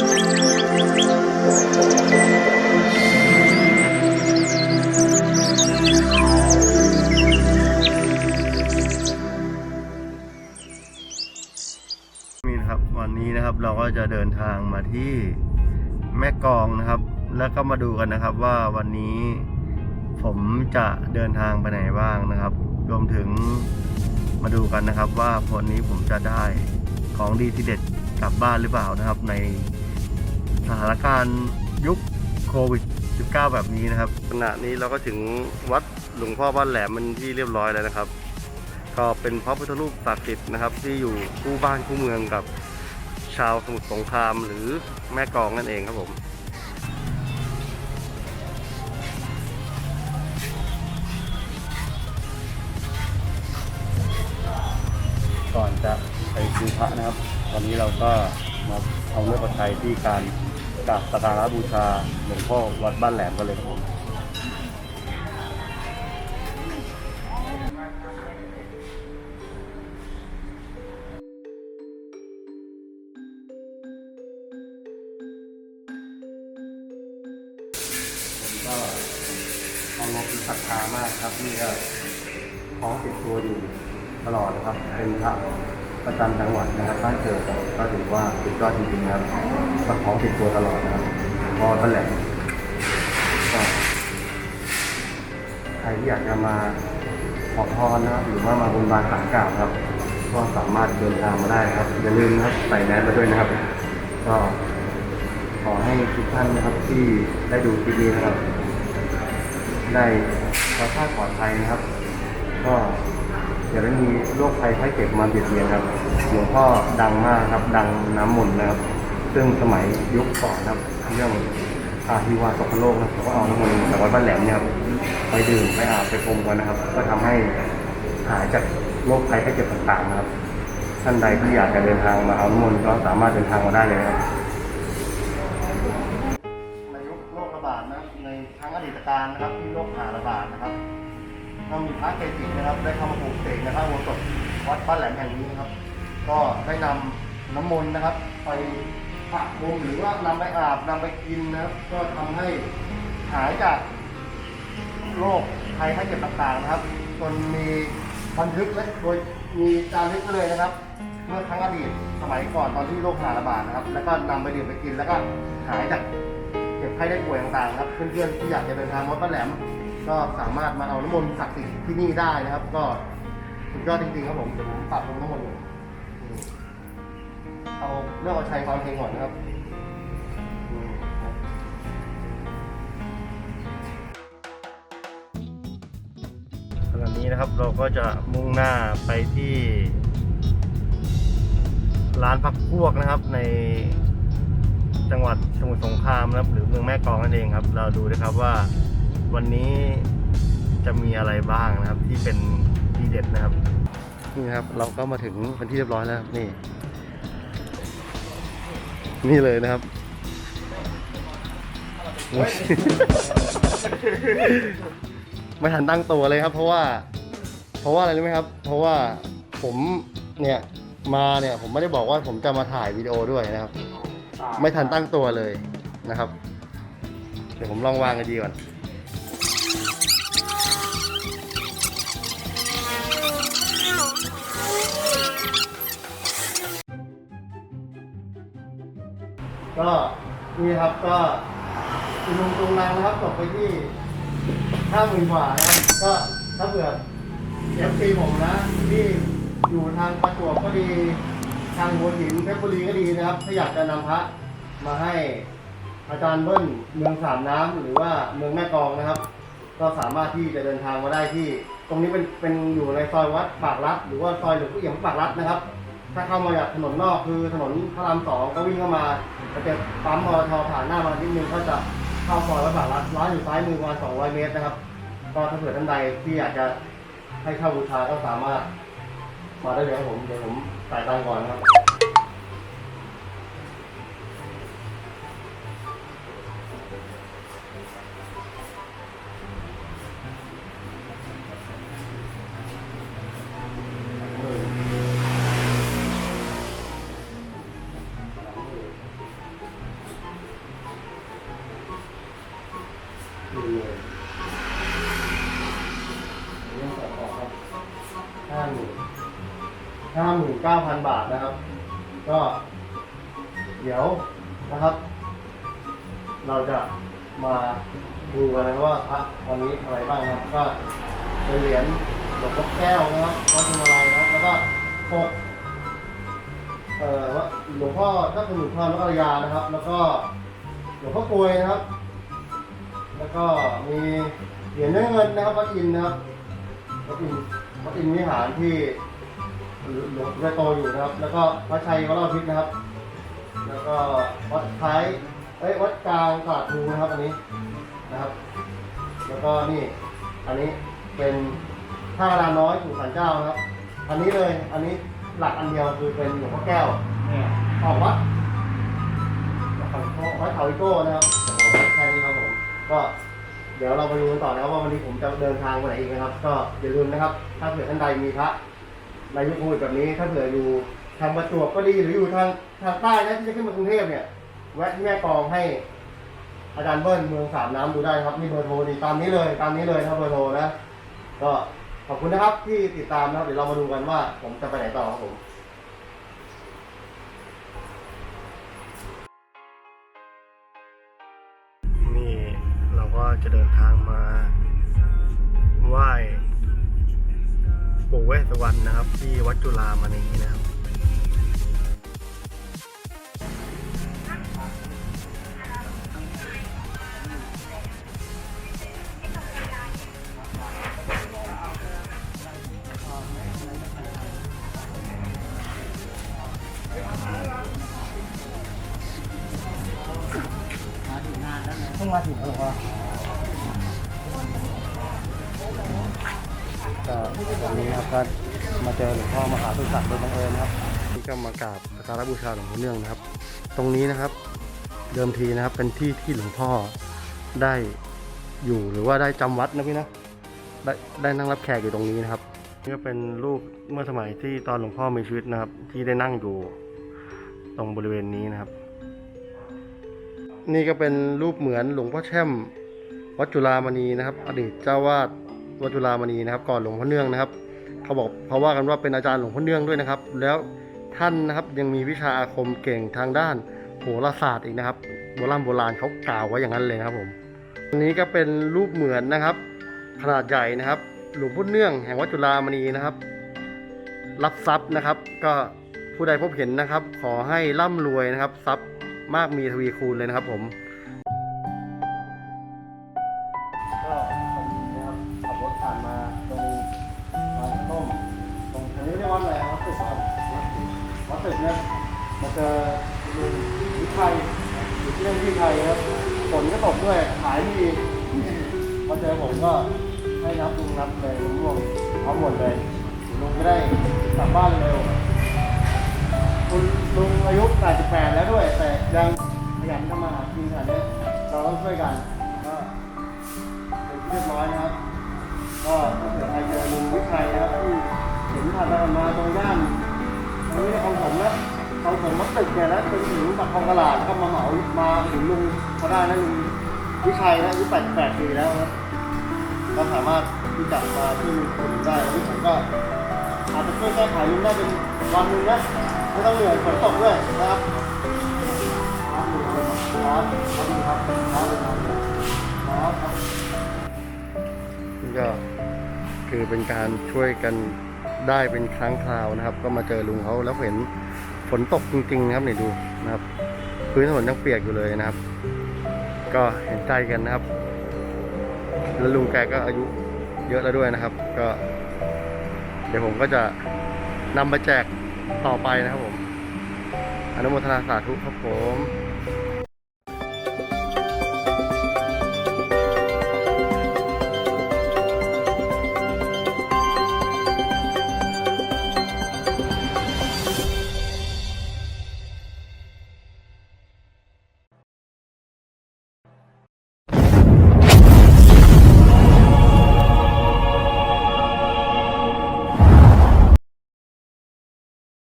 นี่ครับวันนี้นะครับเราก็จะเดินทางมาที่แม่กองนะครับ แล้วก็มาดูกันนะครับว่าวันนี้ผมจะเดินทางไปไหนบ้างนะครับ รวมถึงมาดูกันนะครับว่าวันนี้ผมจะได้ของดีที่เด็ดกลับบ้านหรือเปล่านะครับ ใน สถานการณ์ยุคโควิด 19 แบบนี้นะครับ ขณะนี้เราก็ถึงวัดหลวงพ่อบ้านแหลมมันที่เรียบร้อยแล้วนะครับ ก็เป็นพระพุทธรูปศักดิ์สิทธิ์นะครับ ที่อยู่คู่บ้านคู่เมืองกับชาวสมุทรสงครามหรือแม่กองนั่นเองครับผมก่อนจะไปซื้อพระนะครับวันนี้เราก็มาเอาเลือกปัจจัยที่การ กราบสักการะบูชาหลวงพ่อวัดบ้านแหลมกันเลยครับผมก็เคารพศรัทธามากครับนี่ก็คล้องติดตัวอยู่ตลอดนะครับ เป็นพระ ประจำจังหวัดนะครับบ้านเกิดก็ถือว่าสุดยอดจริงๆครับก็คล้องติดตัวตลอดนะครับพอตแหลมก็ใครที่อยากจะมาขอพรนะครับหรือว่ามาบนบานสารกล่าวครับ ก็สามารถเดินทางมาได้ครับอย่าลืมนะครับใส่แมสมาด้วยนะครับ ก็ขอให้ทุกท่านนะครับที่ได้ดูคลิปนี้นะครับ ได้ปลอดภัยปลอดภัยนะครับ ก็ อย่าได้มีโรคภัยไข้เจ็บมาเบียดเบียนครับหลวงพ่อดังมากครับ ดังน้ำมนต์นะครับ ซึ่งสมัยยุคก่อนนะครับเรื่องอาฮิวาตกโลกนะครับเขาก็เอาน้ำมนต์จากวัดบ้านแหลมเนี่ยครับไปดื่มไปอาบไปพรมกันนะครับ ก็ทำให้หายจากโรคภัยไข้เจ็บต่างๆนะครับ ท่านใดที่อยากจะเดินทางมาเอาน้ำมนต์ก็สามารถเดินทางมาได้เลยครับในยุคโรคระบาดนะในครั้งอดีตการนะครับที่โรคหาระบาดนะครับ ก็มีพระเกจินะครับ ได้เข้ามาปลูกเสกนะครับโบสถวัดบ้านแหลมแห่งนี้นะครับ ก็ได้นำน้ำมนต์นะครับ ไปปะพรมหรือว่านำไปอาบนำไปกินนะครับ ก็ทำให้หายจากโรคภัยไข้เจ็บต่างๆนะครับจนมีบันทึกและโดยมีจารึกไว้เลยนะครับ เมื่อครั้งอดีตสมัยก่อนตอนที่โรคหาระบาดนะครับ แล้วก็นำไปดื่มไปกินแล้วก็หายจากเจ็บไข้ได้ป่วยต่างๆครับ เพื่อนๆที่อยากจะเดินทางวัดป้าแหลม ก็สามารถมาเอาน้ำมนต์ศักดิ์สิทธิ์ที่นี่ได้นะครับ ก็สุดยอดจริงๆครับผมเดี๋ยวผมปรับปรุงน้ำมนต์เอาเรื่องเอาชัยความเพลงก่อนนะครับนี่ครับขณะนี้นะครับเราก็จะมุ่งหน้าไปที่ ร้านพักพวกนะครับในจังหวัดสมุทรสงครามนะครับ หรือเมืองแม่กลองนั่นเองครับ เราดูนะครับว่า วันนี้จะมีอะไรบ้างนะครับ ที่เป็นที่เด็ดนะครับนี่ครับ เราก็มาถึงเป็นที่เรียบร้อยแล้วครับนี่ นี่เลยนะครับไม่ทันตั้งตัวเลยครับ เพราะว่า เพราะว่าอะไรรู้ไหมครับ เพราะว่าผมเนี่ยมาเนี่ยผมไม่ได้บอกว่าผมจะมาถ่ายวิดีโอด้วยนะครับ ไม่ทันตั้งตัวเลยนะครับ เดี๋ยวผมลองวางกันดีก่อน ก็นี่ครับก็คุณลุงตรงนางนะครับตกไปที่ห้าหมื่นกว่านะครับก็ถ้าเผื่อเอฟซีผมนะที่อยู่ทางประจวบก็ดี ทางหัวหินเพชรบุรีก็ดีนะครับ ถ้าอยากจะนำพระมาให้อาจารย์เบิ้ลเมืองสามน้ำหรือว่าเมืองแม่กองนะครับ ก็สามารถที่จะเดินทางมาได้ที่ ตรงนี้เป็นเป็นอยู่ในซอยวัดปากรัดหรือว่าซอยหลวงพ่อเอี่ยมปากรัดนะครับ ถ้าเข้ามาจากถนนนอกคือถนนพระรามสองก็วิ่งเข้ามาจะเป็นปั๊มมอทผ่านหน้ามานิดนึงก็จะเข้าซอยวัดปากรัดร้านอยู่ซ้ายมือประมาณ200เมตรนะครับ ก็ถ้าเผื่อท่านใดที่อยากจะให้เข้าบูชาก็สามารถมาได้เลยครับผมเดี๋ยวผมจ่ายตังค์ก่อนนะครับ 9,000 บาทนะครับ ก็ เดี๋ยวนะครับ เราจะมาดูกันนะว่าพระวันนี้อะไรบ้างนะครับ ก็เป็นเหรียญหลวงพ่อแก้วนะครับวัดพวงมาลัยนะครับแล้วก็ปกเอ่อว่าหลวงพ่อเจ้าคุณหลวงพ่อนักยานะครับ แล้วก็หลวงพ่อกลวยนะครับ แล้วก็มีเหรียญเนื้อเงินนะครับวัดอินทร์นะครับวัดอินทร์วัดอินทร์วิหารที่ หลวงพ่อโตอยู่นะครับ แล้วก็พระชัยวรพิษนะครับ แล้วก็วัดท้ายเอ้ยวัดกลางตลาดพลูนะครับอันนี้นะครับ แล้วก็นี่อันนี้เป็นท่าราน้อยสู่สันเจ้านะครับ อันนี้เลยอันนี้หลักอันเดียวคือเป็นหลวงพ่อแก้วเนี่ยออกวัดวัดเขาอิโก้นะครับโอ้โหแค่นี้ครับผมก็เดี๋ยวเราไปดูกันต่อนะครับว่าวันนี้ผมจะเดินทางไปไหนอีกนะครับ ก็อย่าลืมนะครับ ถ้าเผื่อท่านใดมีพระ ในยุคโควิดแบบนี้ถ้าเผื่ออยู่ทางประจวบก็ดีหรืออยู่ทางทางใต้นะที่จะขึ้นมากรุงเทพเนี่ยแวะที่แม่กลองให้อาจารย์เบิ้ลเมืองสามน้ำดูได้ครับนี่เบอร์โทรดีตามนี้เลย ตามนี้เลยครับเบอร์โทรนะก็ขอบคุณนะครับที่ติดตามนะครับเดี๋ยวเรามาดูกันว่า ผมจะไปไหนต่อครับผมนี่เราก็จะเดินทางมาไหว้ ปู่เวสสวรรณนะครับ ที่วัดจุฬามณีนะครับมาถึงแล้วนะเพิ่งมาถึงแล้วหรอ นี้ครับก็มาเจอหลวงพ่อมหาสุสักดิ์โดยบังเอิญครับนี่ก็มากราบสักการะบูชาหลวงพ่อเนื่องนะครับ ตรงนี้นะครับเดิมทีนะครับเป็นที่ที่หลวงพ่อได้อยู่หรือว่าได้จำวัดนะพี่นะได้ได้นั่งรับแขกอยู่ตรงนี้นะครับนี่ก็เป็นรูปเมื่อสมัยที่ตอนหลวงพ่อมีชีวิตนะครับ ที่ได้นั่งอยู่ตรงบริเวณนี้นะครับ นี่ก็เป็นรูปเหมือนหลวงพ่อแช่มวัดจุฬามณีนะครับ อดีตเจ้าวาดวัดจุฬามณีนะครับ ก่อนหลวงพ่อเนื่องนะครับ เขาบอกเขาว่ากันว่าเป็นอาจารย์หลวงพ่อเนื่องด้วยนะครับ แล้วท่านนะครับยังมีวิชาอาคมเก่งทางด้านโหราศาสตร์อีกนะครับ โบราณโบราณเขากล่าวไว้อย่างนั้นเลยนะครับผมอันนี้ก็เป็นรูปเหมือนนะครับ ขนาดใหญ่นะครับ หลวงพ่อเนื่องแห่งวัดจุฬามณีนะครับ รับทรัพย์นะครับ ก็ผู้ใดพบเห็นนะครับ ขอให้ร่ำรวยนะครับทรัพย์มากมีทวีคูณเลยนะครับผมก็ตรงนี้นะครับขับรถผ่านมาตรงร้ ต้มตรงอันนี้เรียกว่าอะไรวัดตึกครับวัดตึกเนี่ยมาเจอลุงวิชัยอยู่ที่เรื่องที่ไทยครับฝนก็ตกด้วยขายดีมาเจอผมก็ให้นับลุงนับเลยมะม่วงเอาหมดเลยลุงไม่ได้กลับบ้านเร็วคุณลุงอายุ 88 แล้วด้วย แต่ยังขยันทำมาหากินขนาดนี้เราต้องช่วยกันก็เป็นเรียบร้อยนะครับ ก็ถ้าเกิดใครเจอลุงวิชัยนะครับที่เห็นผ่านไปผ่านมาตรงย่านตรงนี้ในคลองผมนะคลองผมมัดตึกเนี่ยแล้วจนถึงปากคลองตลาดก็มาเหมามาถึงลุงเขาได้นะลุงวิชัยนะอายุ88ปีแล้วนะก็สามารถที่จะมาที่ลุงคุณได้แล้วที่ผมก็อาจจะช่วยแก้ไขลุงได้เป็นวันหนึ่งนะไม่ต้องเหนื่อยฝนตกด้วยนะครับ คือเป็นการช่วยกันได้เป็นครั้งคราวนะครับ ก็มาเจอลุงเขาแล้วเห็นฝนตกจริงๆนะครับเนี่ยดูนะครับ พื้นถนนยังเปียกอยู่เลยนะครับ ก็เห็นใจกันนะครับ แล้วลุงแกก็อายุเยอะแล้วด้วยนะครับ ก็ เดี๋ยวผมก็จะนำมาแจกต่อไปนะครับผมอนุโมทนาสาธุครับผม